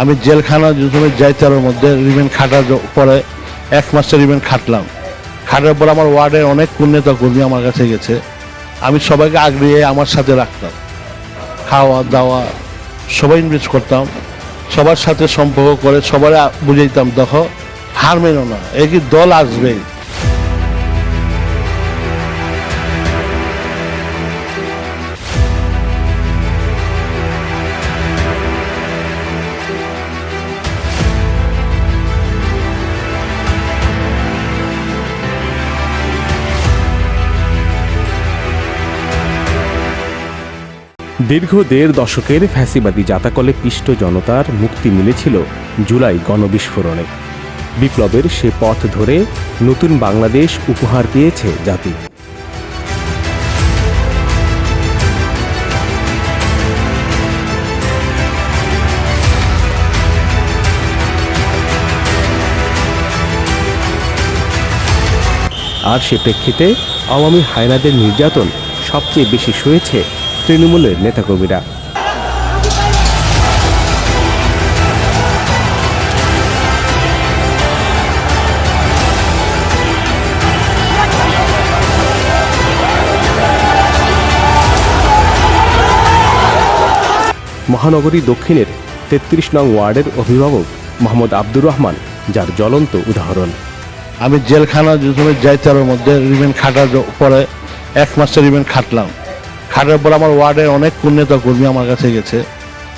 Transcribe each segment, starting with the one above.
আমি জেলখানা যখন যাই তার মধ্যে রিমেন্ট খাটার পরে এক মাসের রিমেন্ট খাটলাম। খাটার পর আমার ওয়ার্ডের অনেক নেতা কর্মী আমার কাছে গেছে। আমি সবাইকে আগড়িয়ে আমার সাথে রাখতাম। খাওয়া, দাওয়া সবাই ইনভেস্ট করতাম। সবার সাথে সম্পর্ক করে সবার বুঝাইতাম, দেখো, হার মেনো না একই দল আসবেই। দীর্ঘ দেড় দশকের ফ্যাসিবাদী জাতাকলে পিষ্ট জনতার মুক্তি মিলেছিল জুলাই গণবিস্ফোরণে। বিপ্লবের সে পথ ধরে নতুন বাংলাদেশ উপহার পেয়েছে জাতি। আর সে প্রেক্ষিতে আওয়ামী হায়নাদের নির্যাতন সবচেয়ে বেশি সয়েছে তৃণমূলের নেতাকর্মীরা। মহানগরী দক্ষিণের তেত্রিশ নং ওয়ার্ডের অভিভাবক মোহাম্মদ আব্দুর রহমান, যার জ্বলন্ত উদাহরণ। আমি জেলখানা যখন যাই তার মধ্যে রিমেন্ট খাটার পরে এক মাসের রিমেন্ট খাটলাম। খাটার পর আমার ওয়ার্ডের অনেক নেতা কর্মী আমার কাছে গেছে।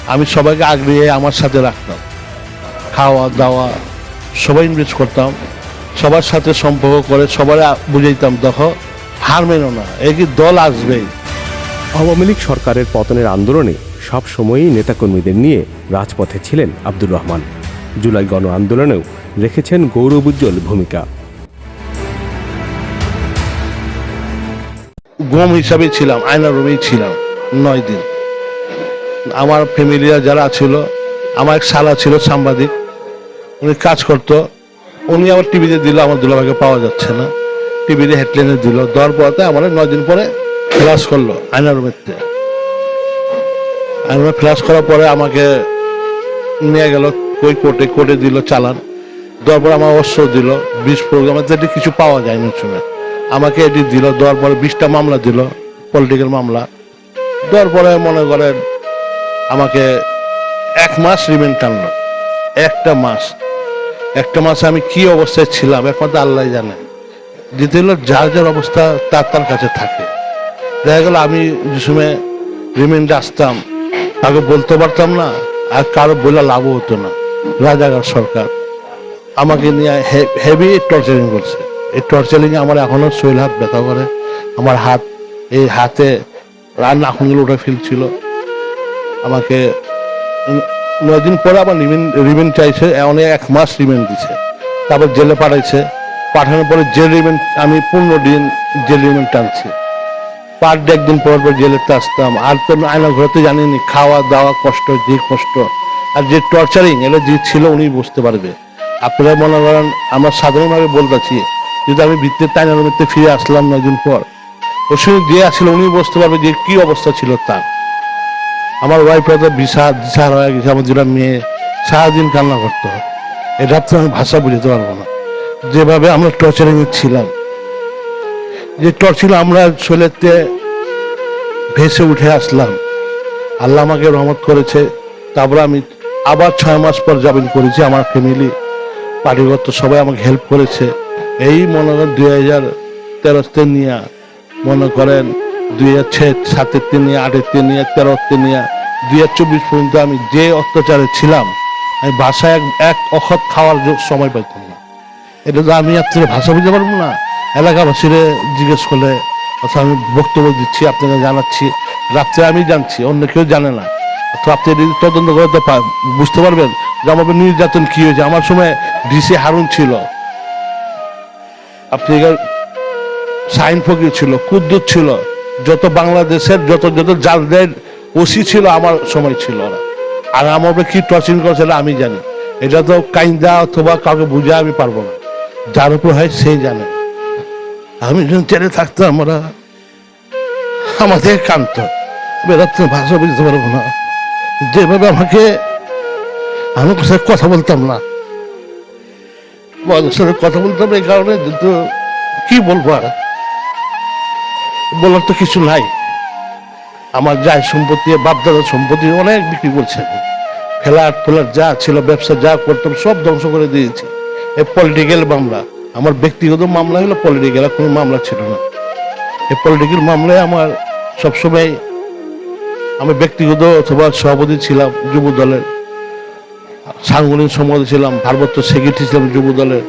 আমি সবাইকে আগড়িয়ে আমার সাথে রাখতাম। খাওয়া, দাওয়া, সবাই ইনভেস্ট করতাম। সবার সাথে সম্পর্ক করে সবার বুঝাইতাম, দেখো, হার মেনো না একই দল আসবেই। আওয়ামী লীগ সরকারের পতনের আন্দোলনে সব সময়ই নেতাকর্মীদের নিয়ে রাজপথে ছিলেন আব্দুর রহমান। জুলাই গণ আন্দোলনেও রেখেছেন গৌরবোজ্জ্বল ভূমিকা। গম হিসাবে ছিলাম, আয়না রুমেই ছিলাম, নয় দিন। আমার ফ্যামিলিরা যারা ছিল, আমার এক শালা ছিল, সাংবাদিক, উনি কাজ করতো, উনি আমার টিভিতে দিল, আমার দুলাভাইকে পাওয়া যাচ্ছে না। টিভিতে হেডলাইনে দিল, দেওয়ার পরে আমার নয় দিন পরে ফ্লাশ করল, আয়না রুমেতে আয়না ফ্লাশ করার পরে আমাকে নিয়ে গেল ওই কোর্টে কোর্টে দিল চালান। দেওয়ার পর আমার অস্ত্র দিল বিশ প্রোগ্রামে তো এটি কিছু পাওয়া যায় না সময় আমাকে এটি দিল, দেওয়ার পরে বিশটা মামলা দিল পলিটিক্যাল মামলা। দেওয়ার পরে মনে করেন আমাকে এক মাস রিমেন্ট টানলো। একটা মাস। একটা মাসে আমি কি অবস্থায় ছিলাম, একমাত্র আল্লাহ জানে। দ্বিতীয় হলো যার যার অবস্থা, তার তার কাছে থাকে। দেখা গেল আমি যে সময় রিমেন্ডে আসতাম তাকে বলতে পারতাম না, আর কারও বলে লাভও হতো না। রাজাগার সরকার আমাকে নিয়ে হেভি টর্চারিং করছে। এই টর্চারিং আমার এখনও শৈল হাত ব্যথা করে। আমার হাত, এই হাতে রান নাখুনগুলো ওটা ফিল ছিল। আমাকে নয় দিন পরে আবার রিমেন্ড রিমেন্ড চাইছে অনেক এক মাস রিমেন্ড দিছে। তারপর জেলে পাঠাইছে। পাঠানোর পরে জেল রিমেন্ড আমি পনেরো দিন জেল রিমেন্ড টানছি। পার ডে একদিন পর পর জেলেতে আসতাম। আর তো আয়না ঘরেতে জানিনি, খাওয়া দাওয়া কষ্ট, যে কষ্ট। আর যে টর্চারিং এটা যে ছিল উনি বুঝতে পারবে। আপনারা মনে করেন, আমরা সাধারণভাবে বলতেছি যদি আমি ভিত্তির তাইনা রুমেতে ফিরে আসলাম নয় দিন পর। সঙ্গে যে আসলে উনি বুঝতে পারবে যে কি অবস্থা ছিল তার। আমার ওয়াইফের তো ভিসা দিশার হয়ে গেছে, আমার দুটা মেয়ে, সারাদিন কান্না করতে। হয় এটা তো আমি ভাষা বুঝতে পারব না। যেভাবে আমরা টর্চারিং ছিলাম। যে টর্চিল আমরা শৈলেতে ভেসে উঠে আসলাম। আল্লাহ আমাকে রহমত করেছে। তারপরে আমি আবার ছয় মাস পর জামিন করেছি, আমার ফ্যামিলি পারিগত সবাই আমাকে হেল্প করেছে। এই মনে করেন দুই হাজার তেরোতে নিয়ে মনে করেন দুই হাজার ছয় সাতের নিয়ে আটের নিয়ে, তেরোতে নিয়ে, দুই হাজার চব্বিশ পর্যন্ত আমি যে অত্যাচারে ছিলাম, আমি বাসায় এক এক অখত খাওয়ার সময় পাইতাম না। এটা তো আমি আপনার ভাষা বুঝতে পারব না। এলাকাবাসীরে জিজ্ঞেস করলে অথবা আমি বক্তব্য দিচ্ছি, আপনাকে জানাচ্ছি। রাত্রে আমি জানছি, অন্য কেউ জানে না। তো আপনি যদি তদন্ত করে তো বুঝতে পারবেন যে আমার উপর নির্যাতন কী হয়েছে। আমার সময় ডিসি হারুন ছিল। আপনি সাইন ফকির ছিল কুদ্দুত ছিল, যত বাংলাদেশের যত যত জালদের ওসি ছিল, আমার সময় ছিল ওরা আর উপরে কি টর্চিং করেছিল আমি জানি। এটা তো কাইন্দা অথবা কাউকে বুঝা আমি পারব না। যার উপর হয় সেই জানে। আমি যখন চেনে থাকতাম আমরা আমাদের কান্ত। বেরোতে ভাষা বুঝতে পারব না। যেভাবে আমাকে, আমি কথা বলতাম না। মানুষের সাথে কথা বলতাম এই কারণে, কিন্তু কি বলব আর? বলার তো কিছু নাই। আমার যাই সম্পত্তি, বাপদাদার সম্পত্তি অনেক বিক্রি করছে ফ্ল্যাট ফ্ল্যাট যা ছিল, ব্যবসা যা করতাম, সব ধ্বংস করে দিয়েছি। এই পলিটিক্যাল মামলা, আমার ব্যক্তিগত মামলা হলো পলিটিক্যাল কোনো মামলা ছিল না। এই পলিটিক্যাল মামলায় আমার সবসময় আমি ব্যক্তিগত অথবা সভাপতি ছিলাম, যুব দলের। সাংগঠনিক সমাজ ছিলাম ভারপ্রাপ্ত সেক্রেটারি ছিলাম যুব দলের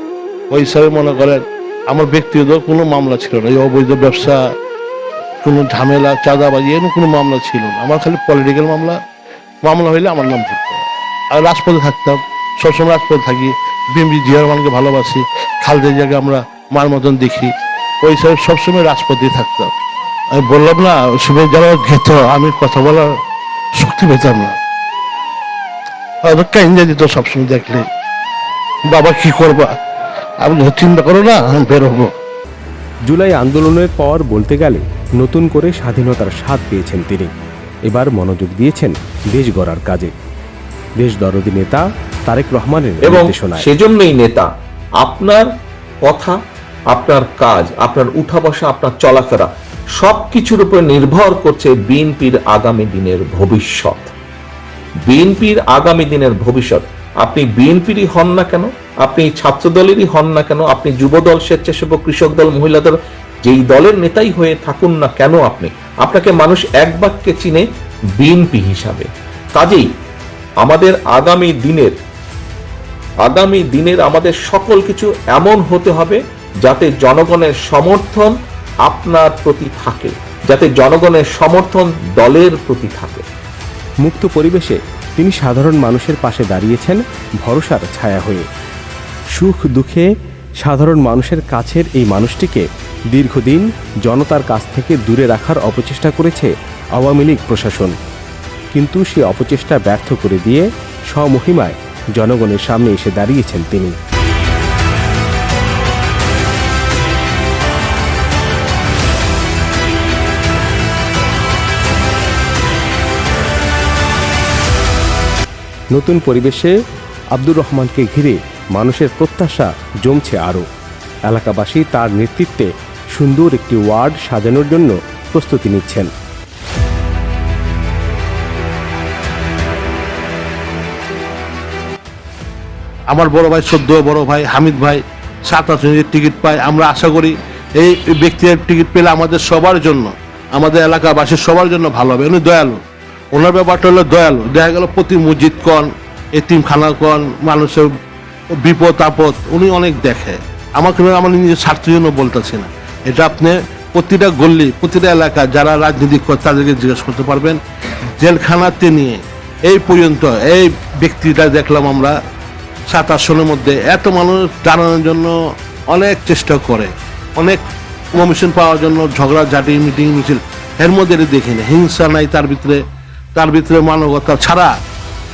ওই হিসাবে মনে করেন, আমার ব্যক্তিগত কোনো মামলা ছিল না। এই অবৈধ ব্যবসা, কোনো ঝামেলা, চাঁদাবাজি, এরকম কোনো মামলা ছিল না। আমার খালি পলিটিক্যাল মামলা। মামলা হইলে আমার নাম পড়তো আর রাজপথে থাকতাম। সবসময় রাজপথে থাকি। বিএমপি জিয়ার মানকে ভালোবাসি। খালদের জায়গায় আমরা মার মতন দেখি। ওই হিসাবে সবসময় রাজপথে থাকতাম। আমি বললাম, না সময় যারা ঘেত, আমি কথা বলার শক্তি পেতাম না। হয়তো কেঞ্জা দিত সবসময় দেখলে। বাবা কি করবা? আমি চিন্তা করো না আমি বেরোবো জুলাই আন্দোলনের পর বলতে গেলে নতুন করে স্বাধীনতার স্বাদ পেয়েছেন তিনি। এবার মনোযোগ দিয়েছেন দেশ গড়ার কাজে। দেশ দরদি নেতা তারেক রহমানের এবং নির্দেশনায়। সেজন্যই নেতা আপনার কথা আপনার কাজ আপনার উঠা বসা আপনার চলাফেরা সবকিছুর উপর নির্ভর করছে বিএনপির আগামী দিনের ভবিষ্যৎ। বিএনপির আগামী দিনের ভবিষ্যৎ। আপনি বিএনপিরই হন না কেন? আপনি ছাত্রদলেরই হন না কেন? আপনি যুবদল, স্বেচ্ছাসেবক, কৃষক দল মহিলা দল যেই দলের নেতাই হয়ে থাকুন না কেন আপনি? আপনাকে মানুষ এক বাক্যে চিনে বিএনপি হিসাবে। কাজেই আমাদের আগামী দিনের আগামী দিনের আমাদের সকল কিছু এমন হতে হবে যাতে জনগণের সমর্থন আপনার প্রতি থাকে, যাতে জনগণের সমর্থন দলের প্রতি থাকে। মুক্ত পরিবেশে তিনি সাধারণ মানুষের পাশে দাঁড়িয়েছেন ভরসার ছায়া হয়ে। সুখ দুঃখে সাধারণ মানুষের কাছের এই মানুষটিকে দীর্ঘদিন জনতার কাছ থেকে দূরে রাখার অপচেষ্টা করেছে আওয়ামী লীগ প্রশাসন। কিন্তু সে অপচেষ্টা ব্যর্থ করে দিয়ে স্বমহিমায় জনগণের সামনে এসে দাঁড়িয়েছেন তিনি। নতুন পরিবেশে আব্দুর রহমানকে ঘিরে মানুষের প্রত্যাশা জমছে আরও। এলাকাবাসী তার নেতৃত্বে সুন্দর একটি ওয়ার্ড সাজানোর জন্য প্রস্তুতি নিচ্ছেন। আমার বড় ভাই সদ্য, বড় ভাই হামিদ ভাই সাতাশ মিনিটের টিকিট পায়। আমরা আশা করি এই ব্যক্তির টিকিট পেলে আমাদের সবার জন্য, আমাদের এলাকাবাসীর সবার জন্য ভালো হবে। উনি দয়ালু। ওনার ব্যাপারটা হলো দয়ালু। দেখা গেল প্রতি মসজিদ কন এতিমখানা কন মানুষের বিপদ, আপদ, উনি অনেক দেখে। আমাকে আমার নিজের স্বার্থের জন্য বলতেছি না। এটা আপনি প্রতিটা গল্লি প্রতিটা এলাকা, যারা রাজনীতি করে, তাদেরকে জিজ্ঞেস করতে পারবেন। জেলখানাতে নিয়ে এই পর্যন্ত এই ব্যক্তিটা দেখলাম আমরা সাত আসনের মধ্যে। এত মানুষ জানানোর জন্য অনেক চেষ্টা করে। অনেক কমিশন পাওয়ার জন্য ঝগড়া, ঝাঁটি, মিটিং, মিছিল, এর মধ্যে এটা দেখি না। হিংসা নাই তার ভিতরে। তার ভিতরে মানবতা ছাড়া,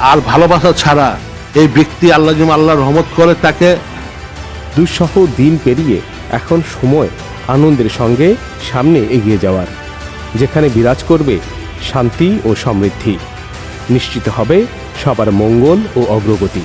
আর ভালোবাসা ছাড়া এই ব্যক্তি আল্লাহ যেমন আল্লাহ রহমত করে, তাকে দুঃসহ দিন পেরিয়ে এখন সময় আনন্দের সঙ্গে সামনে এগিয়ে যাওয়ার, যেখানে বিরাজ করবে শান্তি ও সমৃদ্ধি। নিশ্চিত হবে সবার মঙ্গল ও অগ্রগতি।